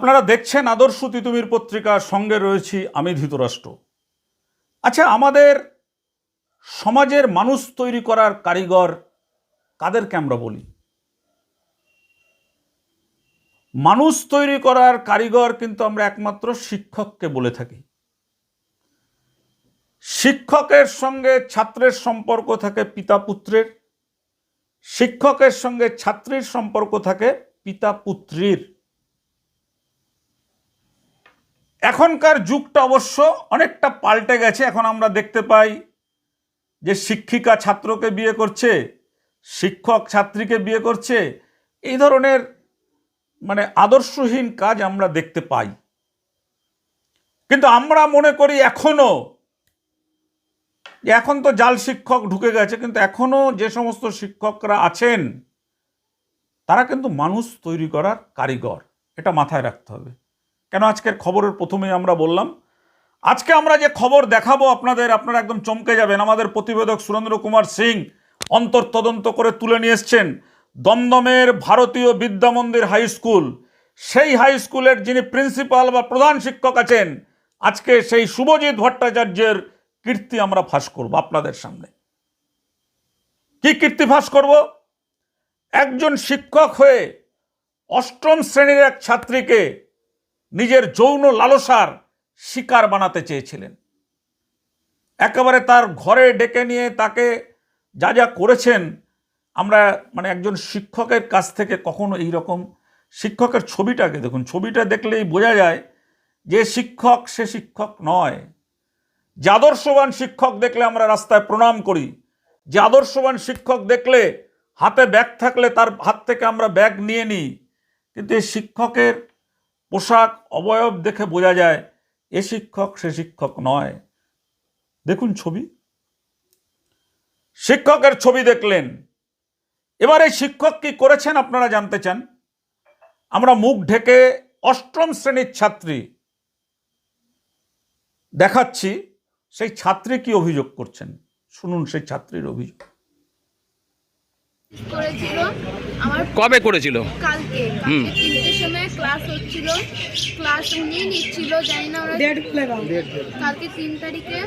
আপনারা দেখছেন আদর্শ তিতুমির পত্রিকার সঙ্গে রয়েছি আমি ধৃতরাষ্ট্র। আচ্ছা আমাদের সমাজের মানুষ তৈরি করার কারিগর কাদেরকে আমরা বলি? মানুষ তৈরি করার কারিগর কিন্তু আমরা একমাত্র শিক্ষককে বলে থাকি। শিক্ষকের সঙ্গে ছাত্রের সম্পর্ক থাকে পিতা পুত্রের, শিক্ষকের সঙ্গে ছাত্রীর সম্পর্ক থাকে পিতা পুত্রীর। এখনকার যুগটা অবশ্য অনেকটা পাল্টে গেছে। এখন আমরা দেখতে পাই যে শিক্ষিকা ছাত্রকে বিয়ে করছে, শিক্ষক ছাত্রীকে বিয়ে করছে, এই ধরনের মানে আদর্শহীন কাজ আমরা দেখতে পাই। কিন্তু আমরা মনে করি এখনও, যে এখন তো জাল শিক্ষক ঢুকে গেছে, কিন্তু এখনও যে সমস্ত শিক্ষকরা আছেন, তারা কিন্তু মানুষ তৈরি করার কারিগর। এটা মাথায় রাখতে হবে। কেন আজকের খবরের প্রথমেই আমরা বললাম, আজকে আমরা যে খবর দেখাবো আপনাদের, আপনারা একদম চমকে যাবেন। আমাদের প্রতিবেদক সুরেন্দ্র কুমার সিং অন্তর তদন্ত করে তুলে নিয়ে এসছেন দমদমের ভারতীয় বিদ্যা মন্দির হাই স্কুল। সেই হাই স্কুলের যিনি প্রিন্সিপাল বা প্রধান শিক্ষক আছেন, আজকে সেই শুভজিৎ ভট্টাচার্যের কীর্তি আমরা ফাঁস করব আপনাদের সামনে। কি কীর্তি ফাঁস করব? একজন শিক্ষক হয়ে অষ্টম শ্রেণির এক ছাত্রীকে নিজের যৌন লালসার শিকার বানাতে চেয়েছিলেন। একেবারে তার ঘরে ডেকে নিয়ে তাকে যা যা করেছেন, আমরা মানে একজন শিক্ষকের কাছ থেকে কখনো এই রকম শিক্ষকের ছবিটাকে দেখুন, ছবিটা দেখলেই বোঝা যায় যে শিক্ষক সে শিক্ষক নয়। যে আদর্শবান শিক্ষক দেখলে আমরা রাস্তায় প্রণাম করি, যে আদর্শবান শিক্ষক দেখলে হাতে ব্যাগ থাকলে তার হাত থেকে আমরা ব্যাগ নিয়ে নিই, কিন্তু এই শিক্ষকের পোশাক অবয়ব দেখে বোঝা যায় এ শিক্ষক সে শিক্ষক নয়। দেখুন ছবি। শিক্ষকের ছবি দেখলেন। এবার এই শিক্ষক কি করেছেন আপনারা জানতে চান? আমরা মুখ ঢেকে অষ্টম শ্রেণির ছাত্রী দেখাচ্ছি সেই ছাত্রী কি অভিযোগ করছেন? শুনুন সেই ছাত্রীর অভিযোগ। কবে করেছিল? কালকে তিনটের সময় ক্লাস হচ্ছিল। ক্লাস উনি নিচ্ছিল জানি না ওরা কালকে তিন তারিখে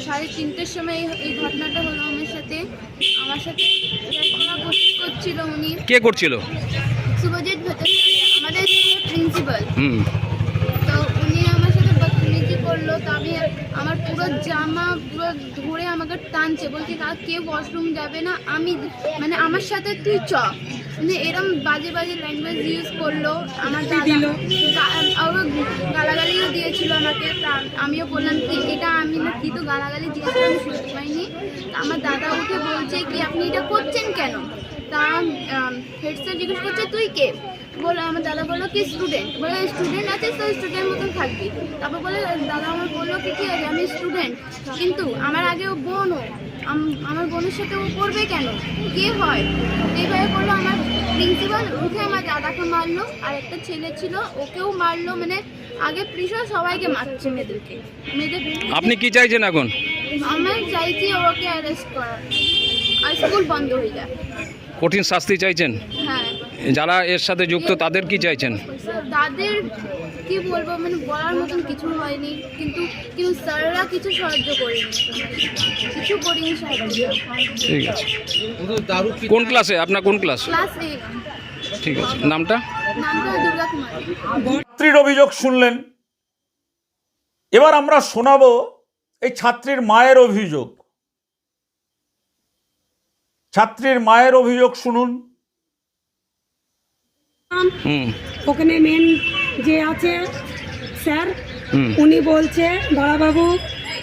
সাড়ে তিনটের সময় এই- এই ঘটনাটা হলো আমার সাথে। আমার সাথে করছিল উনি। কে করছিল? শুভজিৎ আমাদের প্রিন্সিপাল হুম। তো উনি আমার সাথে বদতমিজি করল তো আমি আমার পুরো জামা পুরো ধরে আমাকে টানছে। বলছে তা কেউ ওয়াশরুম যাবে না? আমি মানে আমার সাথে তুই চ। মানে এরম বাজে বাজে ল্যাঙ্গুয়েজ ইউজ করল আমার দিল? গা- আরও গালাগালিও দিয়েছিল আমাকে তা আমিও বললাম কি এটা আমি না কি তো গালাগালি দিয়েছিলাম শুনতে পাইনি। আমার দাদা উঠে বলছে কি আপনি এটা করছেন কেন? তা হেড স্যার জিজ্ঞেস করছে, তুই কে? বলে, আমার দাদা বলল কি স্টুডেন্ট বলে স্টুডেন্ট আছিস তো স্টুডেন্ট মতন থাকবি। তারপর বলে, দাদা আমার বলল কি কি আছে? আমি স্টুডেন্ট কিন্তু আমার আগে ও বোনও আম- আমার বোনের সাথে ও করবে কেন? কে হয়? এইভাবে করল আমার প্রিন্সিপাল উঠে আমার দাদাকে মারলো, আর একটা ছেলে ছিল, ওকেও মারলো মানে আগে সবাইকে মারছে মেয়েদেরকে। মেয়েদের আপনি কি চাইছেন এখন? আমার চাইছি ওকে অ্যারেস্ট করা আর স্কুল বন্ধ হয়ে যায়। কঠিন শাস্তি চাইছেন? হ্যাঁ। যারা এর সাথে যুক্ত তাদের কি চাইছেন? তাদের কি বলব মানে বলার মতন কিছু হয়নি। কিন্তু কিন্তু স্যাররা কিছু সাহায্য করেনি। কিছু করিনি সাহায্য। ঠিক আছে। কোন ক্লাসে আপনার কোন ক্লাস ক্লাস ঠিক আছে। নামটা? নামটা দুর্গা কুমারী। ছাত্রীর অভিযোগ শুনলেন। এবার আমরা শোনাবো এই ছাত্রীর মায়ের অভিযোগ। ছাত্রীর মায়ের অভিযোগ শুনুন। ওখানে মেন যে আছে স্যার উনি বলছে দাদাবাবু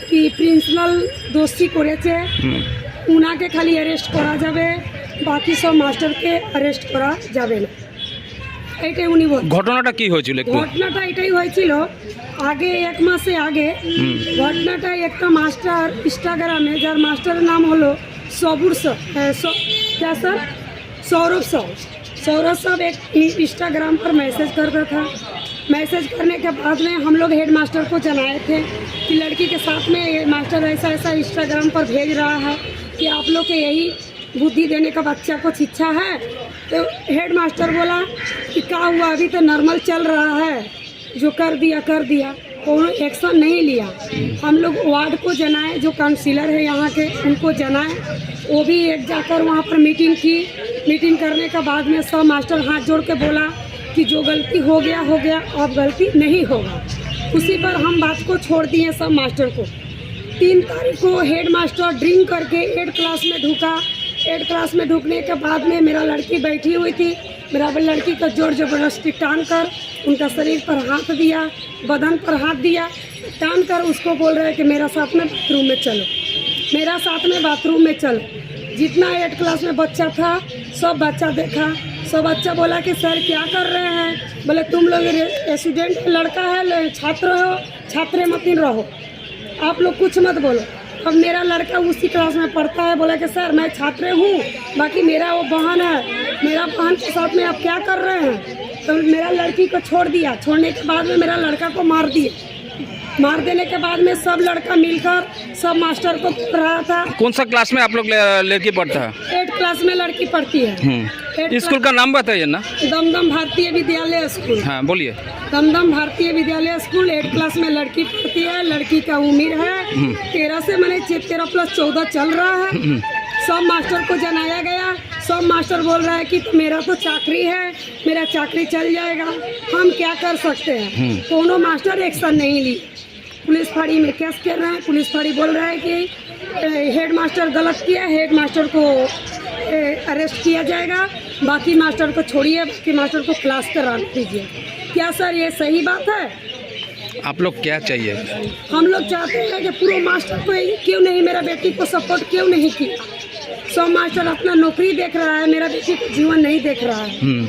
কি প্রিন্সিপাল দোষী করেছে? উনাকে খালি অ্যারেস্ট করা যাবে বাকি সব মাস্টারকে অ্যারেস্ট করা যাবে না। এইটাই উনি বল ঘটনাটা কি হয়েছিল একটু ঘটনাটা এটাই হয়েছিল আগে এক মাসে আগে ঘটনাটা একটা মাস্টার ইনস্টাগ্রামে যার মাস্টারের নাম হলো सबुर सर अ, सौ- क्या सर सौरभ सर सौरभ साहब एक इ- इंस्टाग्राम पर मैसेज करता था मैसेज करने के बाद में हम लोग हेड मास्टर को जनाए थे कि लड़की के साथ में ये मास्टर ऐसा ऐसा इंस्टाग्राम पर भेज रहा है कि आप लोग के यही बुद्धि देने का बच्चा को शिक्षा है? तो हेड मास्टर बोला कि क्या हुआ? अभी तो नॉर्मल चल रहा है। जो कर दिया कर दिया। कोनो एक्शन नहीं लिया। हम लोग वार्ड को जनाए, जो काउंसिलर है यहाँ के, उनको जनाए। वो भी एक जाकर वहाँ पर मीटिंग की। मीटिंग करने के बाद में सब मास्टर हाथ जोड़ के बोला कि जो गलती हो गया हो गया। अब गलती नहीं होगा। उसी पर हम बात को छोड़ दिए सब मास्टर को। तीन तारीख को हेड मास्टर ड्रिंक करके एट क्लास में ढुका। एट क्लास में ढुकने के बाद में मेरा लड़की बैठी हुई थी। मेरा लड़की को ज़ोर ज़बरदस्ती टान कर उनका शरीर पर हाथ दिया, बदन पर हाथ दिया। टान कर उसको बोल रहे कि मेरा साथ में बाथरूम में चलो। मेरा साथ में बाथरूम में चलो। जितना एट क्लास में बच्चा था, सब बच्चा देखा। सब बच्चा बोला कि, सर, क्या कर रहे हैं? बोले, तुम लोग स्टूडेंट लड़का है, छात्र हो, छात्र मत रहो। आप लोग कुछ मत बोलो। अब मेरा लड़का उसी क्लास में पढ़ता है, बोला कि, सर, मैं छात्र हूँ, बाकी मेरा वो बहन है, मेरा बहन के साथ में आप क्या कर रहे हैं? तो मेरा लड़की को छोड़ दिया। छोड़ने के बाद में मेरा लड़का को मार दिया। मार देने के बाद में सब लड़का मिलकर सब मास्टर को रहा था। कौन सा क्लास में आप लोग लड़की पढ़ता है? एट क्लास में लड़की पढ़ती है। हम्म। स्कूल का नाम बताइए ना। दमदम भारतीय विद्यालय स्कूल। हाँ बोलिए। दमदम भारतीय विद्यालय स्कूल एट क्लास में लड़की पढ़ती है। लड़की का उम्र है तेरह से मैंने तेरह प्लस चौदह चल रहा है। सब मास्टर को जनाया गया। सब मास्टर बोल रहा है कि तो मेरा तो चाकरी है मेरा चाकरी चल जाएगा। हम क्या कर सकते हैं? दोनों मास्टर एक्शन नहीं ली। पुलिस फाड़ी में केस कर रहे हैं। पुलिस फाड़ी बोल रहा है कि हेड मास्टर गलत किया हेड मास्टर को अरेस्ट किया जाएगा। बाकी मास्टर को छोड़िए बाकी मास्टर को क्लास करा दीजिए। क्या सर ये सही बात है? आप लोग क्या चाहिए? हम लोग चाहते हैं कि पूरे मास्टर को क्यों नहीं मेरा बेटी को सपोर्ट क्यों नहीं किया? सब मास्टर अपना नौकरी देख रहा है मेरा बेटी को जीवन नहीं देख रहा है। हम्म,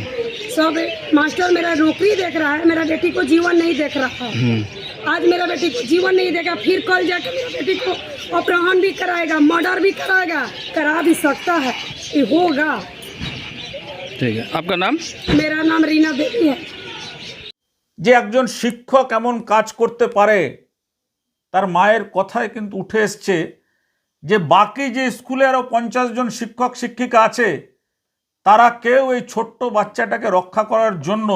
सब मास्टर मेरा नौकरी देख रहा है मेरा बेटी को जीवन नहीं देख रहा है। हम्म। आज मेरा बेटी को जीवन नहीं देगा फिर कल जाकर मेरा बेटी को अपहरण भी कराएगा मर्डर भी कराएगा करा भी सकता है ये होगा ठीक है आपका नाम मेरा नाम रीना देवी है যে একজন শিক্ষক এমন কাজ করতে পারে তার মায়ের কথায় কিন্তু উঠে এসছে যে বাকি যে স্কুলে আরও পঞ্চাশ জন শিক্ষক শিক্ষিকা আছে তারা কেউ এই ছোট্ট বাচ্চাটাকে রক্ষা করার জন্য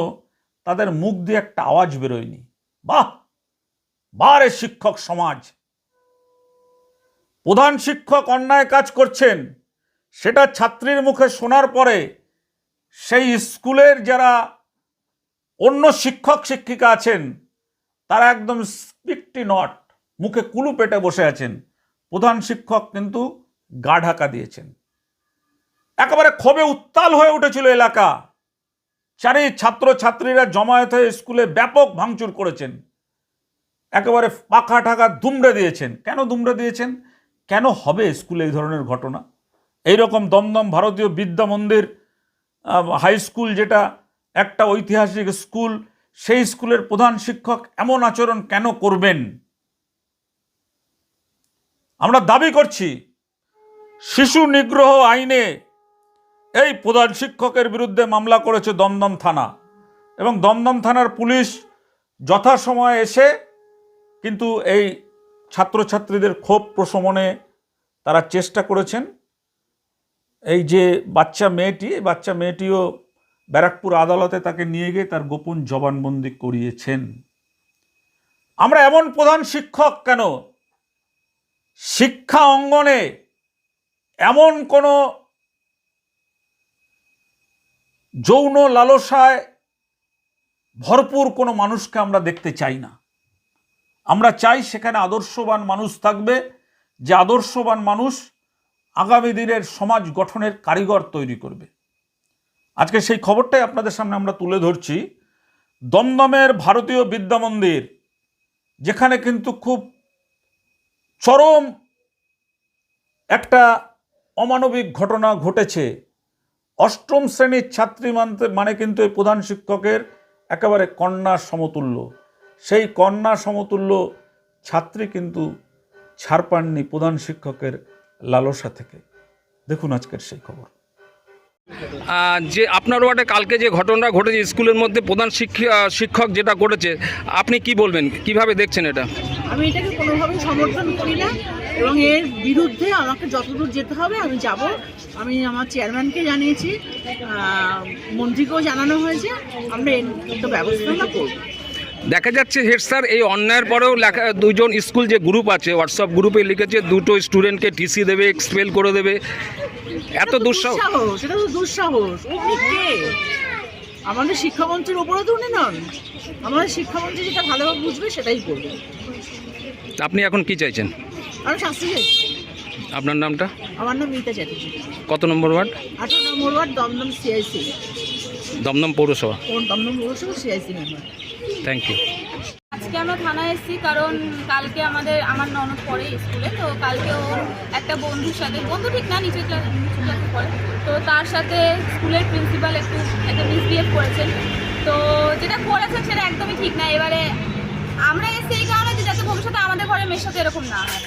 তাদের মুখ দিয়ে একটা আওয়াজ বেরোয়নি বাহ বারে শিক্ষক সমাজ। প্রধান শিক্ষক অন্যায় কাজ করছেন, সেটা ছাত্রীর মুখে শোনার পরে সেই স্কুলের যারা অন্য শিক্ষক শিক্ষিকা আছেন, তারা একদম স্পিকটি নট, মুখে কুলু পেটে বসে আছেন। প্রধান শিক্ষক কিন্তু গা ঢাকা দিয়েছেন। একেবারে ক্ষোভে উত্তাল হয়ে উঠেছিল এলাকা। চারি ছাত্র ছাত্রীরা জমায়েত হয়ে স্কুলে ব্যাপক ভাঙচুর করেছেন। একেবারে পাখা ঠাকা দুমড়ে দিয়েছেন। কেন দুমড়ে দিয়েছেন? কেন হবে স্কুলে এই ধরনের ঘটনা? এইরকম দমদম ভারতীয় বিদ্যা মন্দির হাই স্কুল যেটা একটা ঐতিহাসিক স্কুল, সেই স্কুলের প্রধান শিক্ষক এমন আচরণ কেন করবেন? আমরা দাবি করছি, শিশু নিগ্রহ আইনে এই প্রধান শিক্ষকের বিরুদ্ধে মামলা করেছে দমদম থানা। এবং দমদম থানার পুলিশ যথাসময়ে এসে কিন্তু এই ছাত্রছাত্রীদের ক্ষোভ প্রশমনে তারা চেষ্টা করেছেন। এই যে বাচ্চা মেয়েটি বাচ্চা মেয়েটিও ব্যারাকপুর আদালতে তাকে নিয়ে গিয়ে তার গোপন জবানবন্দি করিয়েছেন। আমরা এমন প্রধান শিক্ষক কেন? শিক্ষা অঙ্গনে এমন কোনো যৌন লালসায় ভরপুর কোনো মানুষকে আমরা দেখতে চাই না। আমরা চাই সেখানে আদর্শবান মানুষ থাকবে, যে আদর্শবান মানুষ আগামী দিনের সমাজ গঠনের কারিগর তৈরি করবে। আজকে সেই খবরটাই আপনাদের সামনে আমরা তুলে ধরছি। দমদমের ভারতীয় বিদ্যা মন্দির, যেখানে কিন্তু খুব চরম একটা অমানবিক ঘটনা ঘটেছে। অষ্টম শ্রেণির ছাত্রী মানে কিন্তু এই প্রধান শিক্ষকের একেবারে কন্যা সমতুল্য। সেই কন্যা সমতুল্য ছাত্রী কিন্তু ছাড় পাননি প্রধান শিক্ষকের লালসা থেকে। দেখুন আজকের সেই খবর। যে আপনার ওয়ার্ডে কালকে যে ঘটনাটা ঘটেছে স্কুলের মধ্যে প্রধান শিক্ষা শিক্ষক যেটা করেছে আপনি কি বলবেন? কীভাবে দেখছেন এটা? আমি এটাকে কোনোভাবেই সমর্থন করি না এবং এর বিরুদ্ধে আমাকে যতদূর যেতে হবে আমি যাব। আমি আমার চেয়ারম্যানকে জানিয়েছি মন্ত্রীকেও জানানো হয়েছে আমরা এর ব্যবস্থা করব। দেখা যাচ্ছে হেড স্যার এই অন্যায়ের পরেও লেখা দুজন স্কুল যে গ্রুপ আছে হোয়াটসঅ্যাপ গ্রুপে লিখেছে দুটো স্টুডেন্টকে টিসি দেবে এক্সপেল করে দেবে। এত দুঃসাহস এটা তো দুঃসাহস। আমাদের শিক্ষামন্ত্রীর উপরে তো উনি নন। আমাদের শিক্ষামন্ত্রী যেটা ভালোভাবে বুঝবে সেটাই করবে। আপনি এখন কি চাইছেন? আমি শাস্তি চাইছি। আপনার নামটা? আমার নাম মিতা চ্যাটার্জি। কত নম্বর ওয়ার্ড? আঠারো নম্বর ওয়ার্ড দমদম সিআইসি দমদম পৌরসভা। দমদম পৌরসভা? সিআইসি মেম্বার থ্যাংক ইউ আজকে আমরা থানায় এসেছি কারণ কালকে আমাদের আমার ননদ পড়ে স্কুলে তো কালকে ও একটা বন্ধুর সাথে বন্ধু ঠিক না নিচু ক্লাসে পড়ে। তো তার সাথে স্কুলের প্রিন্সিপাল একটু একটা মিসবিহেভ করেছেন। তো যেটা করেছেন সেটা একদমই ঠিক না। এবারে আমরা এসেছি এই কারণে যে যাতে ভবিষ্যতে আমাদের ঘরের মেয়ের সাথে এরকম না হয়।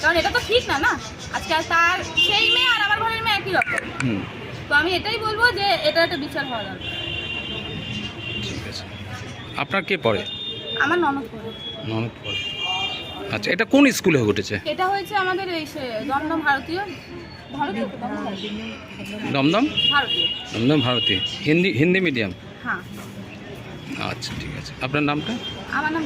কারণ এটা তো ঠিক না না? আজকে আর তার সেই মেয়ে আর আমার ঘরের মেয়ে একই রকম। তো আমি এটাই বলব যে এটা একটা বিচার হওয়া দরকার। আপনার কে পড়ে? আমার ননদ পড়ে। ননদ পড়ে। আচ্ছা এটা কোন স্কুলে ঘটেছে? এটা হয়েছে আমাদের এই দমদম ভারতীয় দমদম ভারতীয়। দমদম? ভারতীয়। ভারতী হিন্দি হিন্দি মিডিয়াম? হ্যাঁ। আচ্ছা ঠিক আছে। আপনার নামটা? আমার নাম।